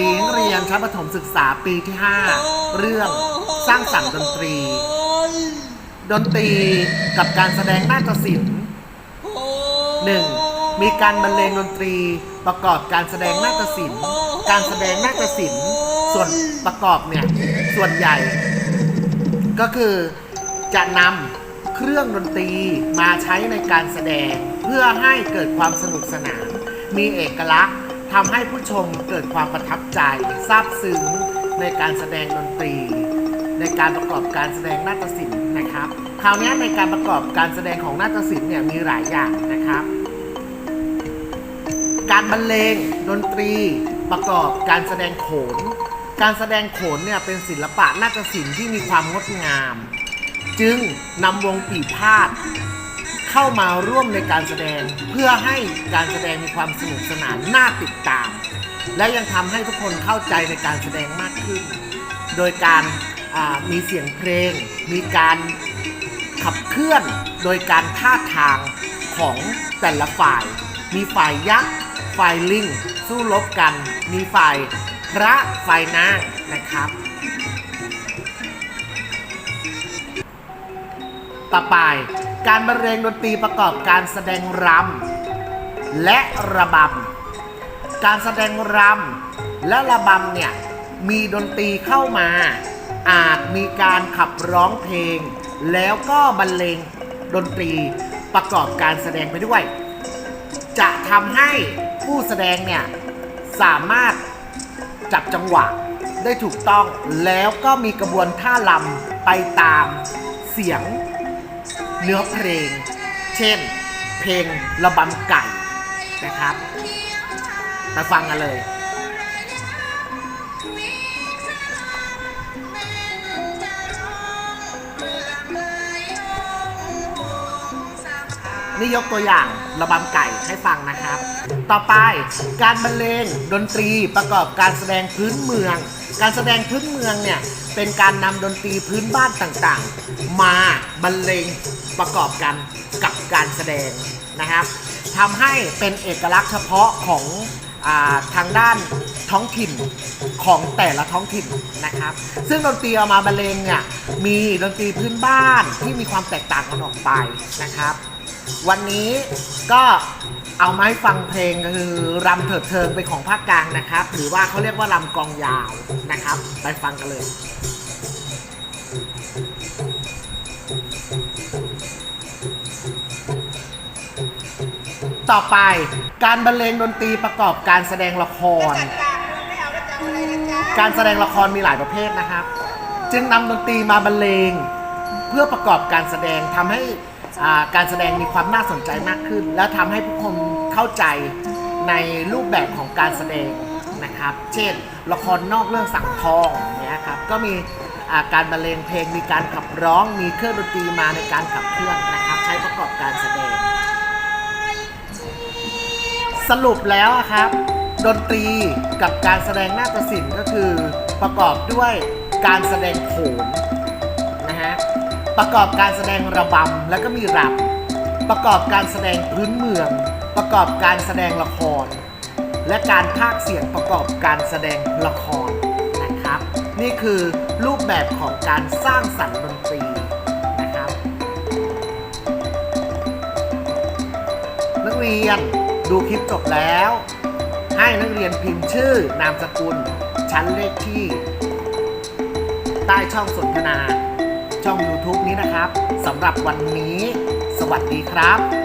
ดีนักเรียนชั้นประถมศึกษาปีที่ 5 เรื่องสร้างสรรค์ดนตรี ดนตรีกับการแสดงนาฏศิลป์หนึ่งมีการบรรเลงดนตรีประกอบการแสดงนาฏศิลป์ การแสดงนาฏศิลป์ ส่วนประกอบเนี่ย ส่วนใหญ่ ก็คือจะนำเครื่องดนตรีมาใช้ในการแสดงเพื่อให้เกิดความสนุกสนาน มีเอกลักษณ์ ทำให้ผู้ชมเกิดความประทับใจซาบซึ้งในการแสดงดนตรี ในการประกอบการแสดงนาฏศิลป์นะครับ คราวนี้ในการประกอบการแสดงของนาฏศิลป์เนี่ยมีหลายอย่างนะครับ การบรรเลงดนตรีประกอบการแสดงโขน การแสดงโขนเนี่ยเป็นศิลปะนาฏศิลป์ที่มีความงดงาม จึงนำวงปีพาด เข้ามาร่วมในการแสดง เพื่อให้การแสดงมีความสนุกสนานน่าติดตาม และยังทำให้ทุกคนเข้าใจในการแสดงมากขึ้น โดยการมีเสียงเพลง มีการขับเคลื่อนโดยการท่าทางของแต่ละฝ่าย มีฝ่ายยักษ์ ฝ่ายลิง สู้รบกัน มีฝ่ายพระฝ่ายนางนะครับ ต่อไป การบรรเลงดนตรีประกอบการแสดงรำและระบำ การแสดงรำและระบำเนี่ยมีดนตรีเข้ามา อาจมีการขับร้องเพลง แล้วก็บรรเลงดนตรีประกอบการแสดงไปด้วย จะทำให้ผู้แสดงเนี่ยสามารถจับจังหวะได้ถูกต้องแล้วก็มีกระบวนท่าลำไปตามเสียง เนื้อเพลง เช่น เพลงระบำไก่นะครับมาฟังกันเลยนี่ยกตัวอย่างระบำไก่ให้ฟังนะครับ ต่อไปการบรรเลงดนตรีประกอบการแสดงพื้นเมือง การแสดงพื้นเมืองเนี่ยเป็นการนำดนตรีพื้นบ้านต่างๆ มาบรรเลง ประกอบกันกับการแสดงนะครับทำให้เป็นเอกลักษณ์เฉพาะของอทางด้านท้องถิ่นของแต่ละท้องถิ่นนะครับ ซึ่งดนตรีเอามาบรรเลงเนี่ยมีดนตรีพื้นบ้านที่มีความแตกต่างกันออกไปนะครับ วันนี้ก็เอามาให้ฟังเพลงคือรำเถิดเทิงเป็นของภาคกลางนะครับ หรือว่าเขาเรียกว่ารำกองยาวนะครับ ไปฟังกันเลย ต่อไปการบรรเลงดนตรีประกอบการแสดงละคร การแสดงละครมีหลายประเภทนะครับ จึงนำดนตรีมาบรรเลง เพื่อประกอบการแสดงทำให้การแสดงมีความน่าสนใจมากขึ้น และทำให้ผู้ชมเข้าใจในรูปแบบของการแสดงนะครับ เช่น ละครนอกเรื่องสังทองเงี้ยครับก็มีการบรรเลงเพลงมีการขับร้องมีเครื่องดนตรีมาในการขับเคลื่อนนะครับ ใช้ประกอบการแสดง สรุปแล้วอะครับ ดนตรีกับการแสดงนาฏศิลป์ก็คือประกอบด้วยการแสดงโขนนะฮะประกอบการแสดงระบำแล้วก็มีรำประกอบการแสดงพื้นเมือง ประกอบการแสดงละคร และการพากเสียงประกอบการแสดงละครนะครับ นี่คือรูปแบบของการสร้างสรรค์ดนตรีนะครับนักเรียน ดูคลิปจบแล้ว ให้นักเรียนพิมพ์ชื่อนามสกุล ชั้นเลขที่ ใต้ช่องสนทนา ช่อง YouTube นี้นะครับสำหรับวันนี้ สวัสดีครับ